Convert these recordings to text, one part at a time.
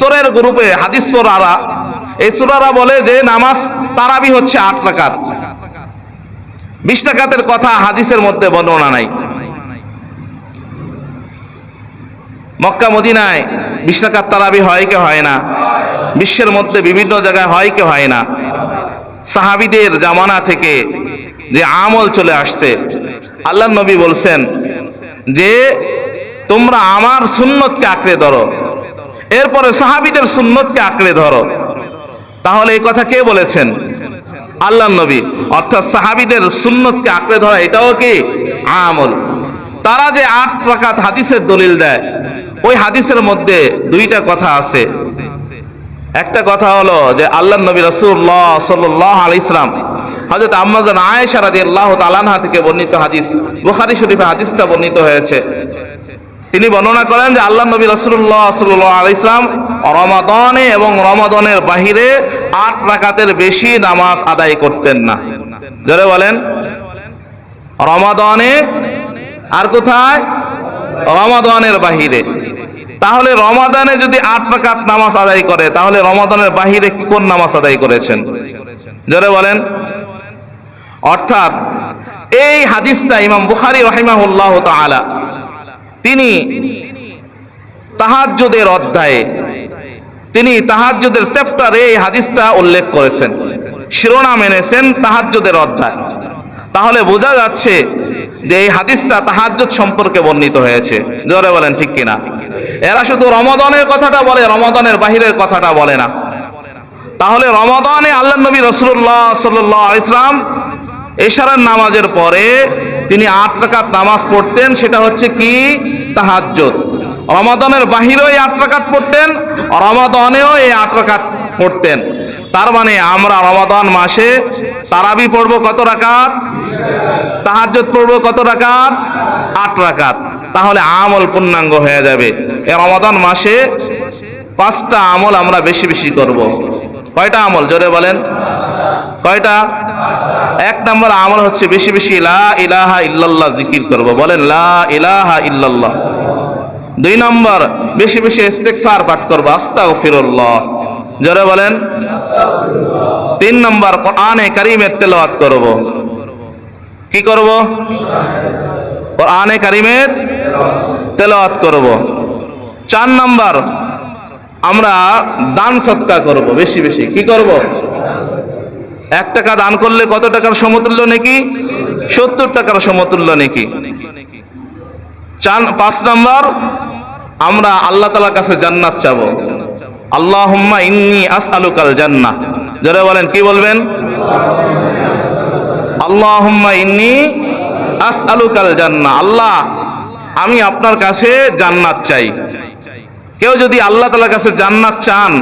সোরের গ্রুপে, হাদিস সোরারা। এই সোরারা বলে যে নামাজ তারাবি হচ্ছে আট রাকাত। বিশ রাকাতের কথা হাদিসের মধ্যে বর্ণনা নাই। মক্কা, মদিনায় বিশ রাকাত তারাবি হয় কি হয় না? বিশ্বের মধ্যে বিভিন্ন জায়গায় হয় কি হয় না? সাহাবিদের জামানা থেকে যে আমল চলে আসছে আল্লাহ নবী বলছেন যে তোমরা আমার সুন্নতকে আঁকড়ে ধরো। এরপরে সাহাবিদের সুন্নতকে আঁকড়ে ধরো। তাহলে এই কথা কে বলেছেন? আল্লাহ নবী। অর্থাৎ সাহাবিদের সুন্নতকে আঁকড়ে ধরা, এটাও কি? আমল। তারা যে আট রাকাত হাদিসের দলিল দেয়, ওই হাদিসের মধ্যে দুইটা কথা আছে। একটা কথা হলো যে আল্লাহ নবী রাসূলুল্লাহ সাল্লাল্লাহু আলাইহি ইসলাম হযরত আম্মাজান আয়েশা রাদিয়াল্লাহু তাআলাহা থেকে বর্ণিত হাদিস, বুখারী শরীফে হাদিসটা বর্ণিত হয়েছে। তিনি বর্ণনা করেন যে আল্লাহ নবী রাসূলুল্লাহ সাল্লাল্লাহু আলাইহি ইসলাম রমাদানে এবং রমাদনের বাহিরে আট রাকাতের বেশি নামাজ আদায় করতেন না। জোরে বলেন। রমাদানে আর কোথায়? রমাদানের বাহিরে। তাহলে রমাদানে যদি আট রাকাত নামাজ আদায় করে, তাহলে রমাদানের বাহিরে কোন নামাজ আদায় করেছেন? জোরে বলেন। অর্থাৎ এই হাদিসটা ইমাম বুখারী রহিমাহুল্লাহ তাআলা তিনি তাহাজ্জুদের অধ্যায়ে, তিনি তাহাজ্জুদের চ্যাপ্টারে এই হাদিসটা উল্লেখ করেছেন। শিরোনাম এনেছেন তাহাজ্জুদের অধ্যায়। তাহলে বোঝা যাচ্ছে যে এই হাদিসটা তাহাজ্জুদ সম্পর্কে বর্ণিত হয়েছে। জোরে বলেন, ঠিক কিনা? এরা শুধু রমাদানের কথাটা বলে রমাদানের বাহিরের কথাটা বলে না। তাহলে রমাদানে আল্লাহ নবী রসুল্লাহ সাল্লাহ ইসলাম এশারার নামাজের পরে তিনি আট রাকাত নামাজ পড়তেন, সেটা হচ্ছে কি? তাহাজ্জুদ। রমাদানের বাহিরেও এই আট রাকাত পড়তেন, রমাদানেও এই আট রাকাত পড়তেন। তার মানে আমরা রমাদান মাসে তারাবি পড়ব কত রাকাত? তাহাজ্জুদ পড়ব কত রাকাত? আট রাকাত। তাহলে আমল পূর্ণাঙ্গ হয়ে যাবে। এই রমাদান মাসে পাঁচটা আমল আমরা বেশি বেশি করব। কয়টা আমল? জোরে বলেন। কয়টা? এক নম্বর আমল হচ্ছে বেশি বেশি লা ইলাহা ইল্লাল্লাহ জিকির করব। বলেন, লা ইলাহা ইল্লাল্লাহ। দুই নম্বর, বেশি বেশি ইস্তেগফার পাঠ করব, আস্তাগফিরুল্লাহ। জোরে বলেন। তিন নম্বর, কোরআনে কারিমের তেলাওয়াত করব। কি করব? কোরআনে কারিমের তেলাওয়াত করব। চার নম্বর, আমরা দান সৎকার করব, বেশি বেশি। কি করব? এক টাকা দান করলে কত টাকার সমতুল্য নাকি? সত্তর টাকার সমতুল্য নাকি? চান পাঁচ নম্বর, আমরা আল্লাহ তালার কাছে জান্নাত চাব। আল্লাহ ইন্নি আসআলুকাল জান্নাহ। যারা বলেন, কি বলবেন? আল্লাহ ইন্নি আসআলুকাল জান্নাহ। আল্লাহ, আমি আপনার কাছে জান্নাত চাই। কেউ যদি আল্লাহ তালার কাছে জান্নাত চান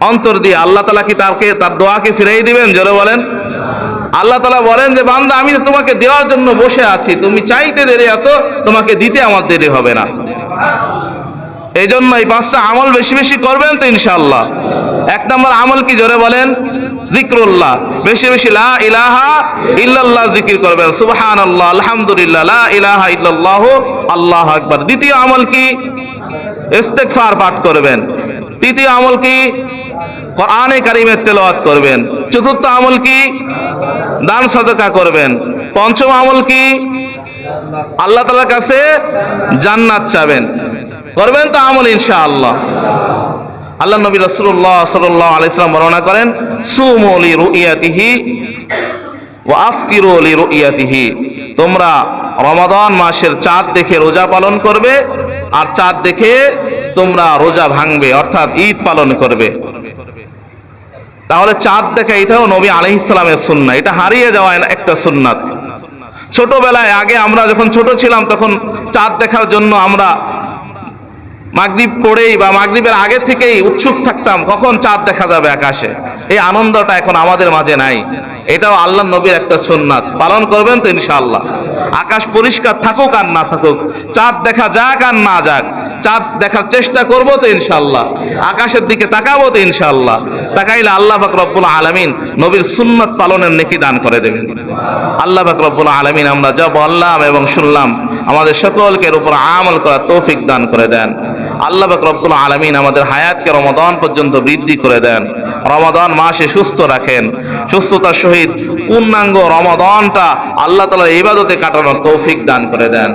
অন্তর দিয়ে আল্লাহ তালা কি তারকে, তার দোয়াকে ফিরাই দিবেন? জোরে বলেন। আল্লাহ তালা বলেন যে, বান্দা, আমি তোমাকে দেওয়ার জন্য বসে আছি। তুমি চাইতে দেরি আছো, তোমাকে দিতে আমার দেরি হবে না। এই জন্য এই পাঁচটা আমল বেশি বেশি করবেন তো ইনশাল্লাহ এক নম্বর আমল কি, জোরে বলেন? জিক্রুল্লাহ। বেশি বেশি লা ইলাহা ইল্লাল্লাহ জিকির করবেন। সুবহান আল্লাহ আলহামদুলিল্লাহ, লা ইলাহা ইল্লাল্লাহ, আল্লাহ আকবার। দ্বিতীয় আমল কি? ইস্তেগফার পাঠ করবেন। তৃতীয় আমল কি? কোরআনে কারিমের তেলাওয়াত করবেন। চতুর্থ আমল কি? দান সদকা করবেন। পঞ্চম আমল কি? আল্লাহ তালার কাছে জান্নাত চাবেন। করবেন তো আমল ইনশাআল্লাহ। আল্লাহ নবী রসুল্লাহ সাল্লাল্লাহু আলাইহি সাল্লাম বর্ণনা করেন, সুমু লি রুইয়াতিহি ওয়া আফতিরু লি রুইয়াতিহি। তোমরা রমাদান মাসের চাঁদ দেখে রোজা পালন করবে, আর চাঁদ দেখে তোমরা রোজা ভাঙবে, অর্থাৎ ঈদ পালন করবে। তাহলে চাঁদ দেখা এটাও নবী আলাইহিস ইসলামের সুন্নাহ। এটা হারিয়ে যাওয়া একটা সুন্নাত। ছোটবেলায় আগে আমরা যখন ছোট ছিলাম, তখন চাঁদ দেখার জন্য আমরা মাগরিব পড়েই বা মাগরিবের আগে থেকেই উৎসুক থাকতাম, কখন চাঁদ দেখা যাবে আকাশে? এই আনন্দটা এখন আমাদের মাঝে নাই। এটাও আল্লাহ নবীর একটা সুন্নাত। পালন করবেন তো ইনশাআল্লাহ। আকাশ পরিষ্কার থাকুক আর না থাকুক, চাঁদ দেখা যাক আর না যাক। চাঁদ দেখার চেষ্টা করব তো ইনশাল্লাহ আকাশের দিকে তাকাবো তো ইনশাল্লাহ তাকাইলে আল্লাহ রব্বুল আলামিন নবীর সুন্নত পালনের নেকি দান করে দেবেন। আল্লাহ রব্বুল আলামিন আমরা যা বললাম এবং শুনলাম, আমাদের সকলকে উপর আমল করা তৌফিক দান করে দেন। আল্লাহ রব্বুল আলমিন আমাদের হায়াতকে রমাদান পর্যন্ত বৃদ্ধি করে দেন। রমাদান মাসে সুস্থ রাখেন। সুস্থতার সহিত পূর্ণাঙ্গ রমাদানটা আল্লাহ তালার ইবাদতে কাটানোর তৌফিক দান করে দেন।